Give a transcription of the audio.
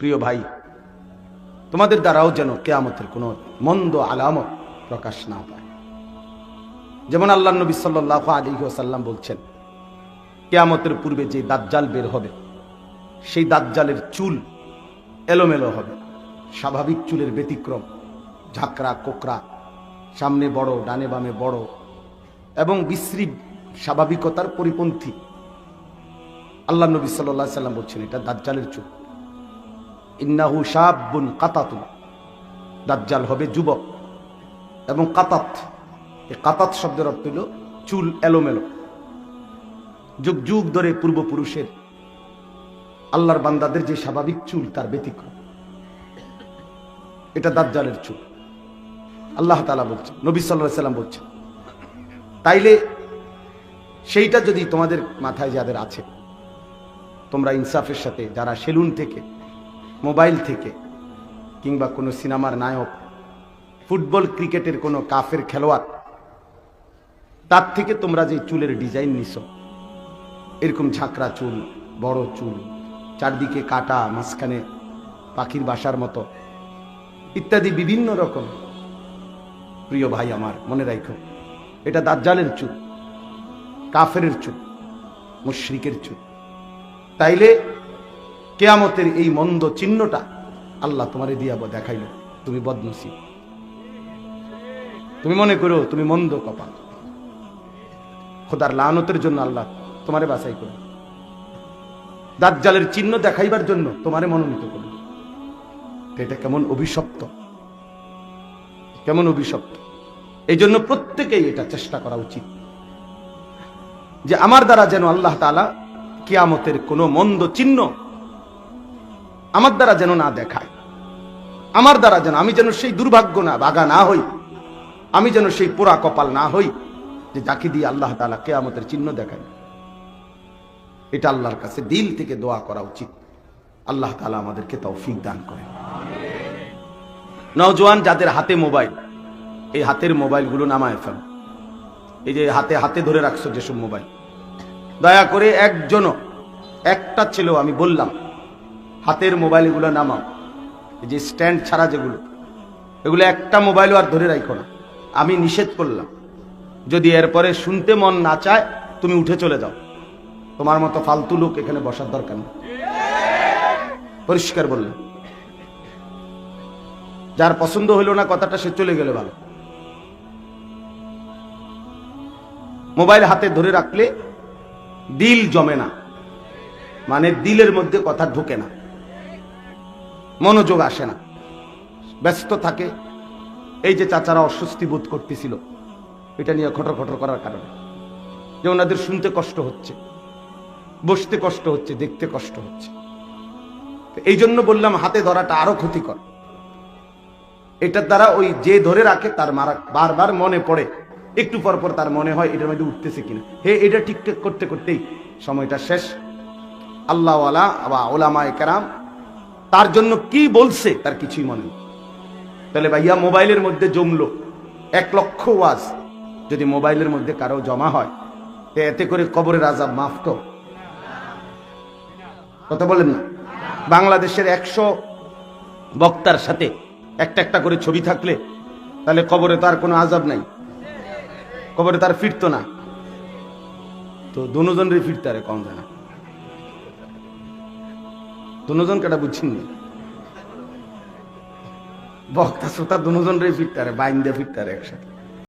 প্রিয় ভাই, তোমাদের দ্বারাও যেন কেয়ামতের কোনো মন্দ আলামত প্রকাশ না পায়। যেমন আল্লাহ নবী সাল্লাহ আলী বলছেন, কেয়ামতের পূর্বে যে দাজ্জাল বের হবে, সেই দাজ্জালের চুল এলোমেলো হবে। স্বাভাবিক চুলের ব্যতিক্রম, ঝাঁকড়া কোকরা সামনে বড়, ডানে বামে বড় এবং বিশ্রী স্বাভাবিকতার পরিপন্থী। আল্লাহ নবী সাল্লাহ সাল্লাম বলছেন, এটা দাজ্জালের চুল। ইন্নাহু সাবুন কাতাতুন দাজ্জাল হবে যুবক এবং কাতাত। এই কাতাত শব্দের অর্থ হল চুল এলোমেলো। যুগ যুগ ধরে পূর্বপুরুষের আল্লাহর বান্দাদের যে স্বাভাবিক চুল তার ব্যতিক্রম। এটা দাজ্জালের চুল। আল্লাহ তালা বলছেন, নবী সাল্লাহ সাল্লাম বলছেন, তাইলে সেইটা যদি তোমাদের মাথায় যাদের আছে, তোমরা ইনসাফের সাথে যারা সেলুন থেকে মোবাইল থেকে, কিংবা কোনো সিনেমার নায়ক, ফুটবল ক্রিকেটের কোনো কাফের খেলোয়াড়, তার থেকে তোমরা যে চুলের ডিজাইন নিছ, এরকম ঝাঁকড়া চুল, বড় চুল, চারদিকে কাটা, মাঝখানে পাখির বাসার মতো, ইত্যাদি বিভিন্ন রকম। প্রিয় ভাই আমার, মনে রাখো এটা দাজ্জালের চুল কাফের চুল, মুশরিকের চুল। তাইলে কেয়ামতের এই মন্দ চিহ্নটা আল্লাহ তোমারে দিয়াব দেখাইল। তুমি বদনসিব। তুমি মনে করো তুমি মন্দ কপাল। খোদার লানতের জন্য আল্লাহ তোমারে বাছাই করো দাজ্জালের চিহ্ন দেখাইবার জন্য তোমারে মনোনীত করো এটা কেমন অভিশপ্ত। কেমন অভিশপ্ত। এই জন্য প্রত্যেকেই এটা চেষ্টা করা উচিত। যে আমার দ্বারা যেন আল্লাহ তালা কিয়ামতের কোনো মন্দ চিহ্ন আমার দ্বারা যেন না দেখায়। আমার দ্বারা যেন আমি যেন সেই দুর্ভাগ্য না, বাগা না হই। আমি যেন সেই পোড়া কপাল না হই যে যাকে দিয়ে আল্লাহ তালা কেয়ামতের চিহ্ন দেখায়। এটা আল্লাহর কাছে দিল থেকে দোয়া করা উচিত। আল্লাহ তালা আমাদেরকে তৌফিক দান করে নওজোয়ান, যাদের হাতে মোবাইল, এই হাতের মোবাইলগুলো নামায় ফেল। এই যে হাতে হাতে ধরে রাখছো যেসব মোবাইল। দয়া করে একজনও, একটা ছেলেও আমি বললাম হাতের মোবাইল এগুলো নামাও যে স্ট্যান্ড ছাড়া যেগুলো, এগুলো একটা মোবাইলও আর ধরে রাখো না। আমি নিষেধ করলাম। যদি এরপরে শুনতে মন না চায়, তুমি উঠে চলে যাও। তোমার মতো ফালতু লোক এখানে বসার দরকার নেই। পরিষ্কার বললাম। যার পছন্দ হইল না কথাটা সে চলে গেলে ভালো। মোবাইল হাতে ধরে রাখলে দিল জমে না। মানে দিলের মধ্যে কথা ঢুকে না। মনোযোগ আসে না। ব্যস্ত থাকে। এই যে চাচারা অস্বস্তি বোধ করতেছিল, এটা নিয়ে খটর খটর করার কারণে। যে ওনাদের শুনতে কষ্ট হচ্ছে, বসতে কষ্ট হচ্ছে, দেখতে কষ্ট হচ্ছে। এই জন্য বললাম, হাতে ধরাটা আরও ক্ষতিকর। এটার দ্বারা ওই যে ধরে রাখে, তার মারা বারবার মনে পড়ে। একটু পর পর তার মনে হয়, এটার মধ্যে উঠতেছে কিনা। হে, এটা ঠিকঠাক করতে করতেই সময়টা শেষ। আল্লাহওয়ালা বা ওলামায় কেরাম তার জন্য কি বলছে? তার কিছুই মনে নেই। তাহলে ভাইয়া মোবাইলের মধ্যে জমলো। এক লক্ষ ওয়াজ। যদি মোবাইলের মধ্যে কারও জমা হয় এতে করে কবরের আজাব মাফ তো। কথা বলেন না? বাংলাদেশের একশো বক্তার সাথে একটা একটা করে ছবি থাকলে, তাহলে কবরে তো আর কোনো আজাব নাই। কবরে তার ফিরতো না। তো দুজনের ফিরতে আরে কম যায় না দুজন কেটা বুঝছেন বক্তা শ্রোতা রে ফিরতে আরে বাইন দিয়ে ফিরতে একসাথে।